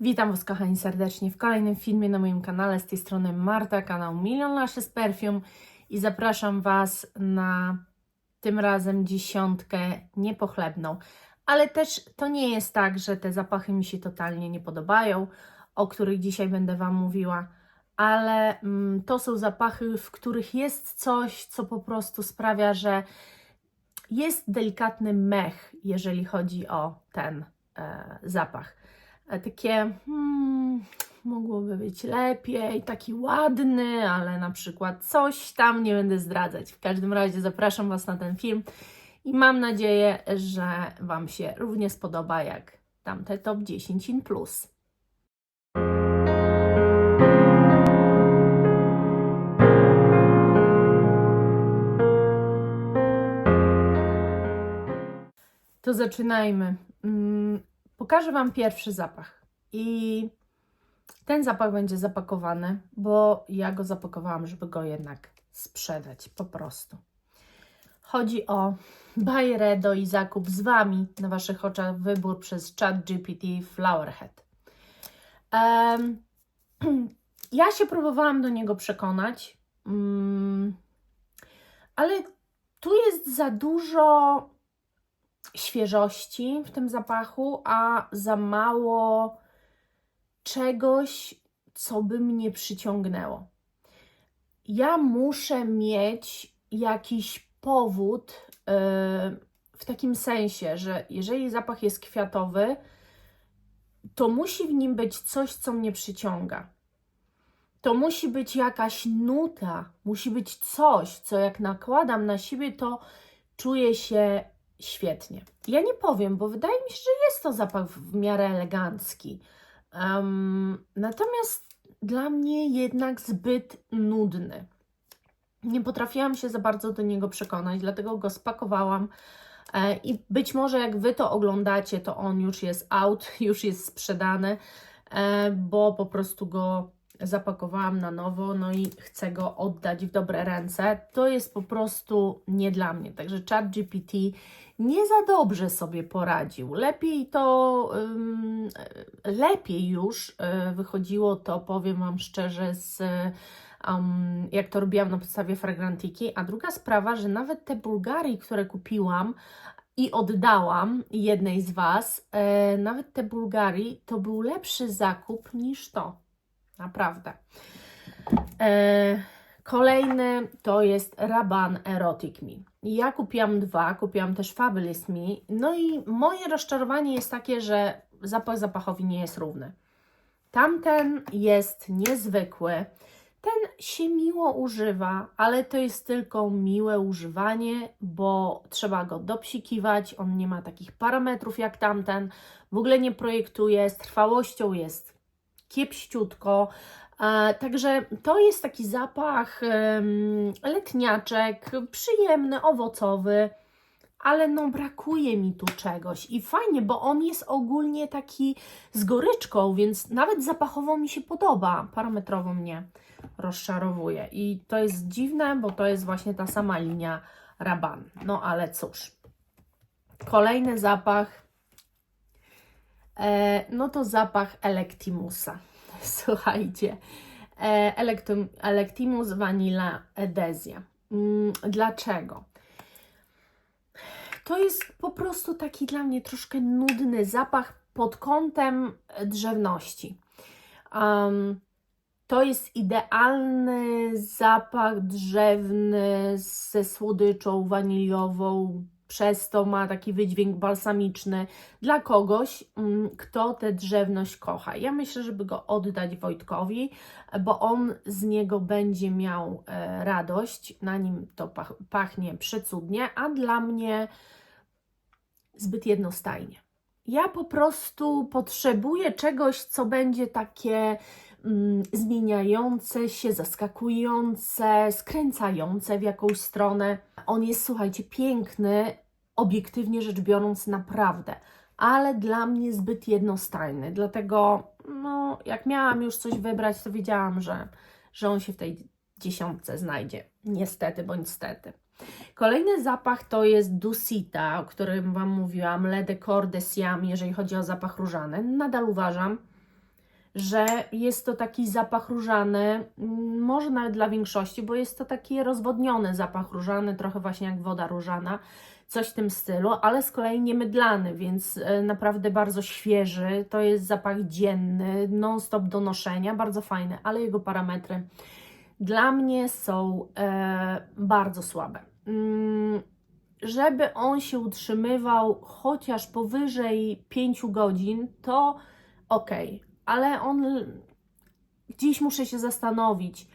Witam Was kochani serdecznie w kolejnym filmie na moim kanale. Z tej strony Marta, kanał Million Lashes Perfume i zapraszam Was na tym razem dziesiątkę niepochlebną. Ale też to nie jest tak, że te zapachy mi się totalnie nie podobają, o których dzisiaj będę Wam mówiła, ale mm, to są zapachy, w których jest coś, co po prostu sprawia, że jest delikatny mech, jeżeli chodzi o ten e, zapach. E, takie hmm, mogłoby być lepiej, taki ładny, ale na przykład coś tam nie będę zdradzać. W każdym razie zapraszam Was na ten film i mam nadzieję, że Wam się równie spodoba jak tamte top 10 in plus. To zaczynajmy. Pokażę Wam pierwszy zapach. I ten zapach będzie zapakowany, bo ja go zapakowałam, żeby go jednak sprzedać po prostu. Chodzi o Bayredo i zakup z Wami na Waszych oczach wybór przez chat GPT Flowerhead. Em, ja się próbowałam do niego przekonać, mm, ale tu jest za dużo świeżości w tym zapachu, a za mało czegoś, co by mnie przyciągnęło. Ja muszę mieć jakiś powód yy, w takim sensie, że jeżeli zapach jest kwiatowy, to musi w nim być coś, co mnie przyciąga. To musi być jakaś nuta, musi być coś, co jak nakładam na siebie, to czuję się świetnie. Ja nie powiem, bo wydaje mi się, że jest to zapach w miarę elegancki. Um, natomiast dla mnie jednak zbyt nudny. Nie potrafiłam się za bardzo do niego przekonać, dlatego go spakowałam. E, I być może jak Wy to oglądacie, to on już jest out, już jest sprzedany, e, bo po prostu go zapakowałam na nowo, no i chcę go oddać w dobre ręce. To jest po prostu nie dla mnie. Także chat GPT nie za dobrze sobie poradził. Lepiej to, ym, lepiej już y, wychodziło to, powiem Wam szczerze, z um, jak to robiłam na podstawie fragrantiki. A druga sprawa, że nawet te Bulgarii, które kupiłam, i oddałam jednej z Was, e, nawet te Bulgarii, to był lepszy zakup niż to. Naprawdę. E, kolejny to jest Raban Erotic Me. Ja kupiłam dwa, kupiłam też Fabulous Me. No i moje rozczarowanie jest takie, że zapach zapachowi nie jest równy. Tamten jest niezwykły. Ten się miło używa, ale to jest tylko miłe używanie, bo trzeba go dopsikiwać. On nie ma takich parametrów jak tamten. W ogóle nie projektuje. Z trwałością jest kiepściutko. Także to jest taki zapach letniaczek, przyjemny, owocowy, ale no brakuje mi tu czegoś i fajnie, bo on jest ogólnie taki z goryczką, więc nawet zapachowo mi się podoba, parametrowo mnie rozczarowuje i to jest dziwne, bo to jest właśnie ta sama linia Raban. No ale cóż. Kolejny zapach no to zapach Electimusa. Słuchajcie, e, Electum, Electimus Vanilla Edezia. Mm, Dlaczego? To jest po prostu taki dla mnie troszkę nudny zapach pod kątem drzewności. Um, to jest idealny zapach drzewny ze słodyczą waniliową, przez to ma taki wydźwięk balsamiczny dla kogoś, mm, kto tę drzewność kocha. Ja myślę, żeby go oddać Wojtkowi, bo on z niego będzie miał e, radość, na nim to pach, pachnie przecudnie, a dla mnie zbyt jednostajnie. Ja po prostu potrzebuję czegoś, co będzie takie zmieniające się, zaskakujące, skręcające w jakąś stronę. On jest, słuchajcie, piękny, obiektywnie rzecz biorąc, naprawdę, ale dla mnie zbyt jednostajny. Dlatego, no, jak miałam już coś wybrać, to wiedziałam, że, że on się w tej dziesiątce znajdzie. Niestety bądź stety. Kolejny zapach to jest Dusita, o którym Wam mówiłam, Le Decor de Siam, jeżeli chodzi o zapach różany. Nadal uważam, że jest to taki zapach różany, mm, może nawet dla większości, bo jest to taki rozwodniony zapach różany, trochę właśnie jak woda różana, coś w tym stylu, ale z kolei nie mydlany, więc e, naprawdę bardzo świeży. To jest zapach dzienny, non-stop do noszenia, bardzo fajny, ale jego parametry dla mnie są e, bardzo słabe. Mm, żeby on się utrzymywał chociaż powyżej 5 godzin, to ok, ale on gdzieś muszę się zastanowić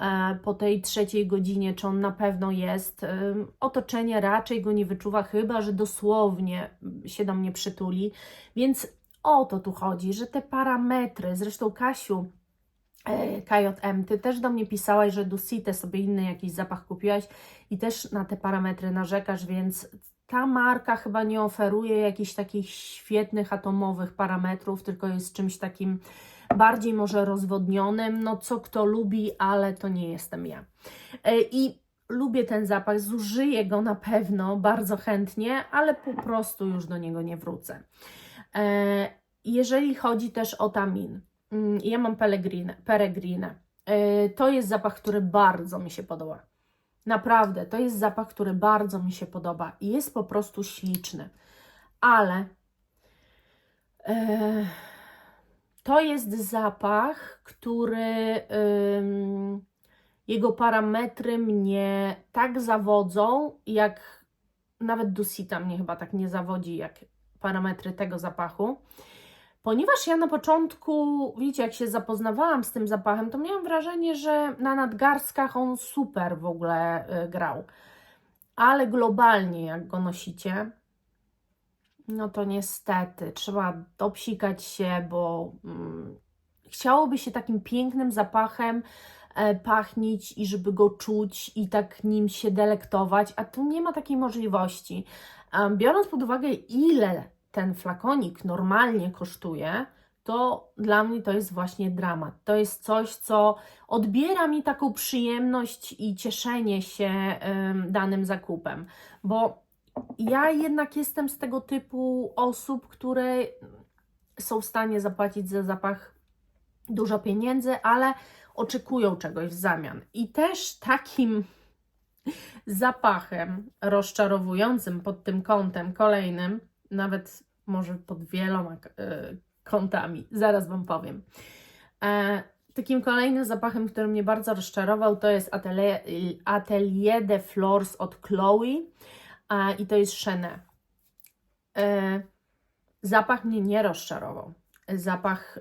e, po tej trzeciej godzinie, czy on na pewno jest. E, Otoczenie raczej go nie wyczuwa, chyba że dosłownie się do mnie przytuli. Więc o to tu chodzi, że te parametry, zresztą Kasiu, e, KJM, ty też do mnie pisałaś, że Dusite sobie inny jakiś zapach kupiłaś i też na te parametry narzekasz, więc ta marka chyba nie oferuje jakichś takich świetnych atomowych parametrów, tylko jest czymś takim bardziej może rozwodnionym, no co kto lubi, ale to nie jestem ja. E, I lubię ten zapach, zużyję go na pewno bardzo chętnie, ale po prostu już do niego nie wrócę. E, Jeżeli chodzi też o tamin, mm, ja mam peregrinę. E, To jest zapach, który bardzo mi się podoba. Naprawdę, to jest zapach, który bardzo mi się podoba i jest po prostu śliczny. Ale e, to jest zapach, który jego parametry mnie tak zawodzą, jak nawet Dusita mnie chyba tak nie zawodzi, jak parametry tego zapachu. Ponieważ ja na początku, wiecie, jak się zapoznawałam z tym zapachem, to miałam wrażenie, że na nadgarstkach on super w ogóle y, grał. Ale globalnie, jak go nosicie, no to niestety trzeba dopsikać się, bo mm, chciałoby się takim pięknym zapachem e, pachnić i żeby go czuć i tak nim się delektować, a tu nie ma takiej możliwości. Biorąc pod uwagę, ile ten flakonik normalnie kosztuje, to dla mnie to jest właśnie dramat. To jest coś, co odbiera mi taką przyjemność i cieszenie się em, danym zakupem, bo ja jednak jestem z tego typu osób, które są w stanie zapłacić za zapach dużo pieniędzy, ale oczekują czegoś w zamian. I też takim zapachem rozczarowującym pod tym kątem kolejnym, nawet może pod wieloma e, kątami, zaraz Wam powiem. E, takim kolejnym zapachem, który mnie bardzo rozczarował, to jest Atelier, Atelier de Flores od Chloe i to jest Chenet. E, zapach mnie nie rozczarował. Zapach,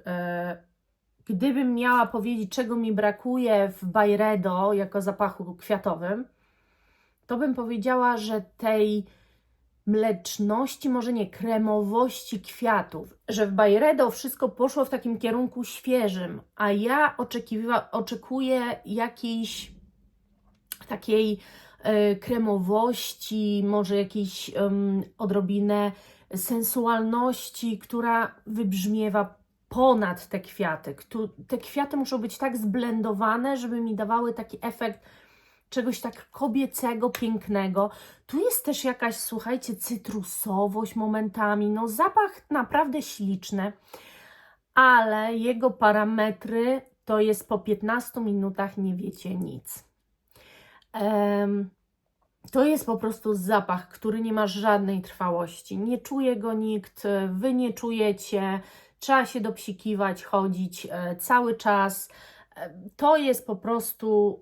gdybym miała powiedzieć, czego mi brakuje w Byredo jako zapachu kwiatowym, to bym powiedziała, że tej mleczności, może nie, kremowości kwiatów, że w Byredo wszystko poszło w takim kierunku świeżym, a ja oczekuję jakiejś takiej e, kremowości, może jakiejś em, odrobinę sensualności, która wybrzmiewa ponad te kwiaty. Te kwiaty muszą być tak zblendowane, żeby mi dawały taki efekt czegoś tak kobiecego, pięknego. Tu jest też jakaś, słuchajcie, cytrusowość momentami. No, zapach naprawdę śliczny, ale jego parametry to jest po 15 minutach nie wiecie nic. Em, to jest po prostu zapach, który nie ma żadnej trwałości. Nie czuje go nikt, wy nie czujecie. Trzeba się dopsikiwać, chodzić e, cały czas. E, To jest po prostu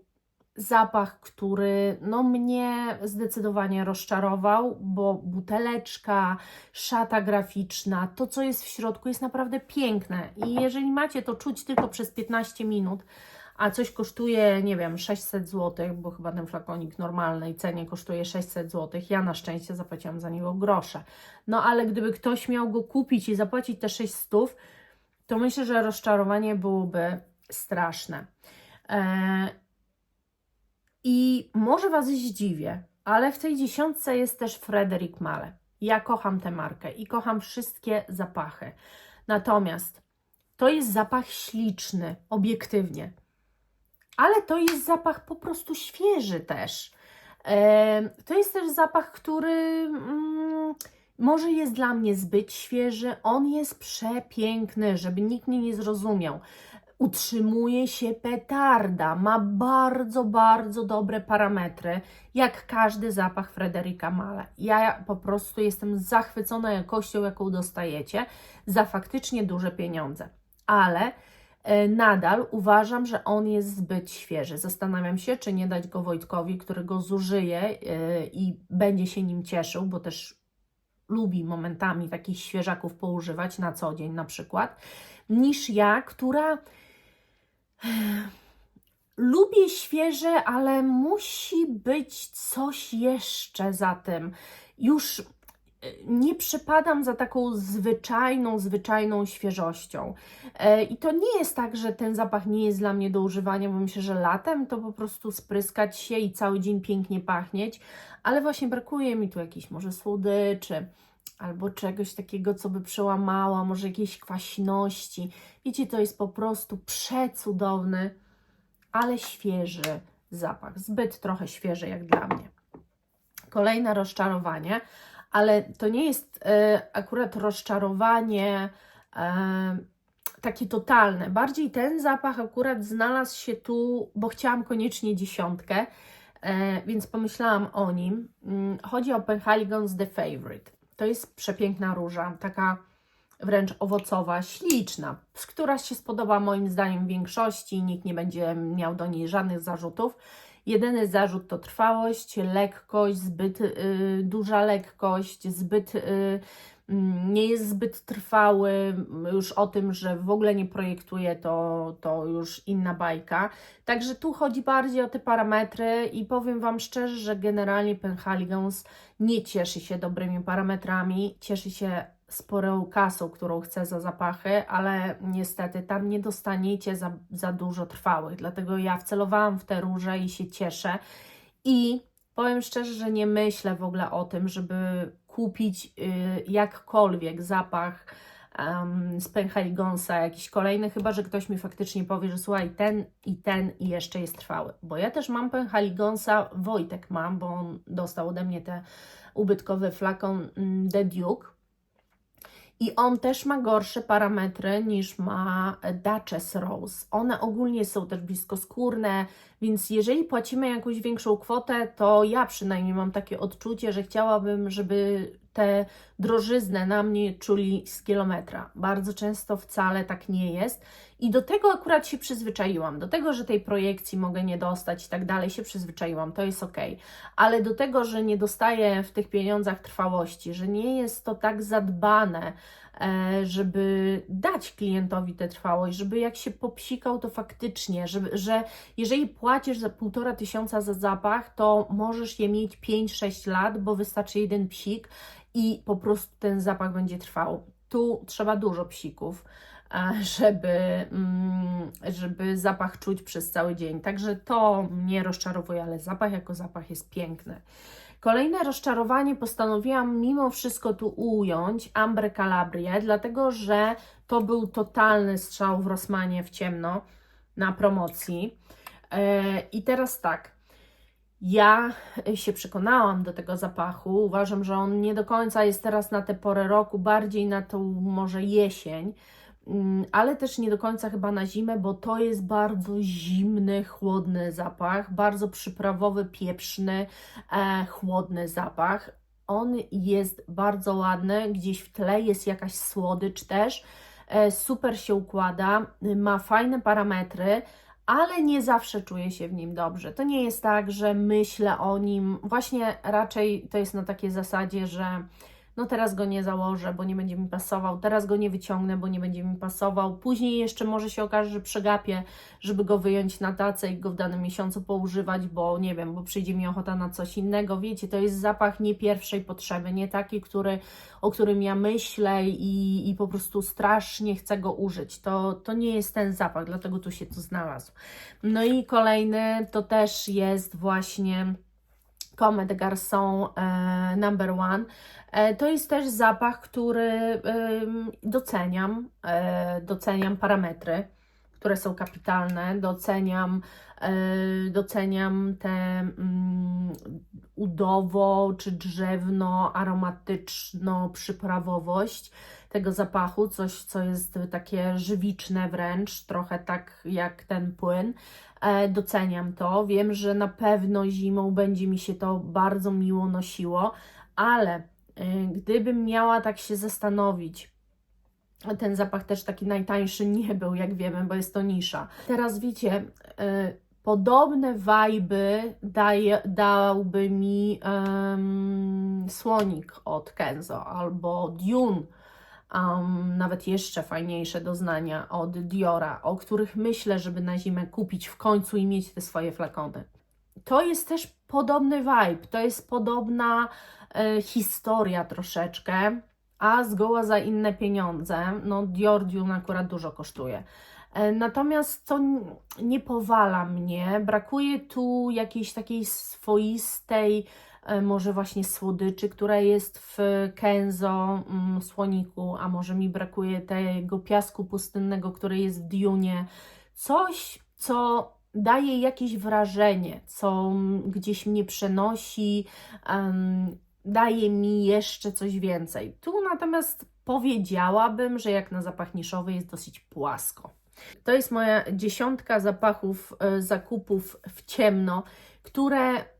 zapach, który no, mnie zdecydowanie rozczarował, bo buteleczka, szata graficzna, to co jest w środku jest naprawdę piękne. I jeżeli macie to czuć tylko przez 15 minut, a coś kosztuje, nie wiem, 600 zł, bo chyba ten flakonik normalnej cenie kosztuje 600 zł. Ja na szczęście zapłaciłam za niego grosze. No ale gdyby ktoś miał go kupić i zapłacić te 600, to myślę, że rozczarowanie byłoby straszne. Eee, I może Was zdziwię, ale w tej dziesiątce jest też Frederick Male. Ja kocham tę markę i kocham wszystkie zapachy. Natomiast to jest zapach śliczny, obiektywnie ale to jest zapach po prostu świeży też. To jest też zapach, który mm, Może jest dla mnie zbyt świeży, on jest przepiękny, żeby nikt mnie nie zrozumiał. Utrzymuje się petarda, ma bardzo, bardzo dobre parametry, jak każdy zapach Frederika Male. Ja po prostu jestem zachwycona jakością, jaką dostajecie za faktycznie duże pieniądze. Ale e, nadal uważam, że on jest zbyt świeży. Zastanawiam się, czy nie dać go Wojtkowi, który go zużyje e, i będzie się nim cieszył, bo też lubi momentami takich świeżaków poużywać na co dzień na przykład, niż ja, która lubię świeże, ale musi być coś jeszcze za tym. Już nie przypadam za taką zwyczajną, zwyczajną świeżością. E, I to nie jest tak, że ten zapach nie jest dla mnie do używania, bo myślę, że latem to po prostu spryskać się i cały dzień pięknie pachnieć, ale właśnie brakuje mi tu jakiejś może słodyczy albo czegoś takiego, co by przełamała, może jakiejś kwaśności. Wiecie, to jest po prostu przecudowny, ale świeży zapach. Zbyt trochę świeży jak dla mnie. Kolejne rozczarowanie, ale to nie jest e, akurat rozczarowanie e, takie totalne. Bardziej ten zapach akurat znalazł się tu, bo chciałam koniecznie dziesiątkę, e, więc pomyślałam o nim. Mm, chodzi o Penhaligons The Favorite. To jest przepiękna róża, taka wręcz owocowa, śliczna, która się spodoba moim zdaniem większości, nikt nie będzie miał do niej żadnych zarzutów. Jedyny zarzut to trwałość, lekkość, zbyt y, duża lekkość, zbyt y, mm, nie jest zbyt trwały, już o tym, że w ogóle nie projektuje, to, to już inna bajka. Także tu chodzi bardziej o te parametry i powiem Wam szczerze, że generalnie Penhaligons nie cieszy się dobrymi parametrami, cieszy się sporą kasą, którą chcę za zapachy, ale niestety tam nie dostaniecie za, za dużo trwałych. Dlatego ja wcelowałam w te róże i się cieszę. I powiem szczerze, że nie myślę w ogóle o tym, żeby kupić y, jakkolwiek zapach um, z Penhaligonsa, jakiś kolejny, chyba że ktoś mi faktycznie powie, że słuchaj, ten i ten i jeszcze jest trwały. Bo ja też mam Penhaligonsa, Wojtek mam, bo on dostał ode mnie te ubytkowy flakon mm, The Duke i on też ma gorsze parametry niż ma Duchess Rose. One ogólnie są też bliskoskórne, więc jeżeli płacimy jakąś większą kwotę, to ja przynajmniej mam takie odczucie, że chciałabym, żeby te drożyznę na mnie czuli z kilometra. Bardzo często wcale tak nie jest. I do tego akurat się przyzwyczaiłam. Do tego, że tej projekcji mogę nie dostać i tak dalej, się przyzwyczaiłam. To jest ok. Ale do tego, że nie dostaję w tych pieniądzach trwałości, że nie jest to tak zadbane, żeby dać klientowi tę trwałość, żeby jak się popsikał, to faktycznie, żeby, że jeżeli płacisz za półtora tysiąca za zapach, to możesz je mieć 5-6 lat, bo wystarczy jeden psik i po prostu ten zapach będzie trwał. Tu trzeba dużo psików, żeby, mm, żeby zapach czuć przez cały dzień. Także to mnie rozczarowuje, ale zapach jako zapach jest piękny. Kolejne rozczarowanie postanowiłam mimo wszystko tu ująć Ambre Calabria, dlatego że to był totalny strzał w Rosmanie w ciemno na promocji. E, I teraz tak, ja się przekonałam do tego zapachu. Uważam, że on nie do końca jest teraz na tę porę roku, bardziej na tą może jesień, ale też nie do końca chyba na zimę, bo to jest bardzo zimny, chłodny zapach, bardzo przyprawowy, pieprzny, e, chłodny zapach. On jest bardzo ładny, gdzieś w tle jest jakaś słodycz też, e, super się układa, ma fajne parametry ale nie zawsze czuję się w nim dobrze. To nie jest tak, że myślę o nim, właśnie raczej to jest na takiej zasadzie, że no teraz go nie założę, bo nie będzie mi pasował, teraz go nie wyciągnę, bo nie będzie mi pasował, później jeszcze może się okaże, że przegapię, żeby go wyjąć na tacę i go w danym miesiącu poużywać, bo nie wiem, bo przyjdzie mi ochota na coś innego, wiecie, to jest zapach nie pierwszej potrzeby, nie taki, który, o którym ja myślę i, i po prostu strasznie chcę go użyć, to, to nie jest ten zapach, dlatego tu się to znalazł. No i kolejny to też jest właśnie Comme des Garçons e, Number One. E, to jest też zapach, który doceniam. E, doceniam parametry. które są kapitalne. Doceniam, doceniam te mm, udowo czy drzewno, aromatyczno, przyprawowość tego zapachu, coś co jest takie żywiczne wręcz, trochę tak jak ten płyn. E, doceniam to. Wiem, że na pewno zimą będzie mi się to bardzo miło nosiło, ale y, gdybym miała tak się zastanowić, ten zapach też taki najtańszy nie był, jak wiemy, bo jest to nisza. Teraz wiecie, y, podobne wajby daje, dałby mi słonik od Kenzo albo Dune. Um, nawet jeszcze fajniejsze doznania od Diora, o których myślę, żeby na zimę kupić w końcu i mieć te swoje flakony. To jest też podobny vibe, to jest podobna e, historia troszeczkę, a zgoła za inne pieniądze. No, Dior Dune akurat dużo kosztuje. E, Natomiast to nie powala mnie. Brakuje tu jakiejś takiej swoistej, może właśnie słodyczy, która jest w Kenzo mm, słoniku, a może mi brakuje tego piasku pustynnego, który jest w Dune. Coś, co daje jakieś wrażenie, co mm, gdzieś mnie przenosi, daje mi jeszcze coś więcej. Tu natomiast powiedziałabym, że jak na zapach niszowy jest dosyć płasko. To jest moja dziesiątka zapachów, e, zakupów w ciemno, które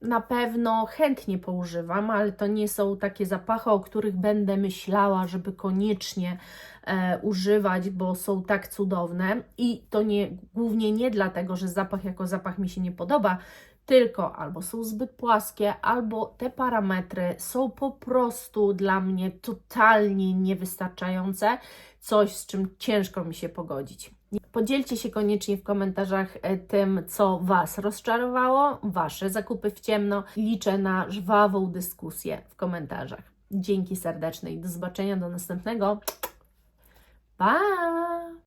na pewno chętnie poużywam, ale to nie są takie zapachy, o których będę myślała, żeby koniecznie e, używać, bo są tak cudowne. I to nie, głównie nie dlatego, że zapach jako zapach mi się nie podoba, tylko albo są zbyt płaskie, albo te parametry są po prostu dla mnie totalnie niewystarczające, coś z czym ciężko mi się pogodzić. Podzielcie się koniecznie w komentarzach e, tym, co Was rozczarowało, Wasze zakupy w ciemno. Liczę na żwawą dyskusję w komentarzach. Dzięki serdeczne i do zobaczenia do następnego. Pa!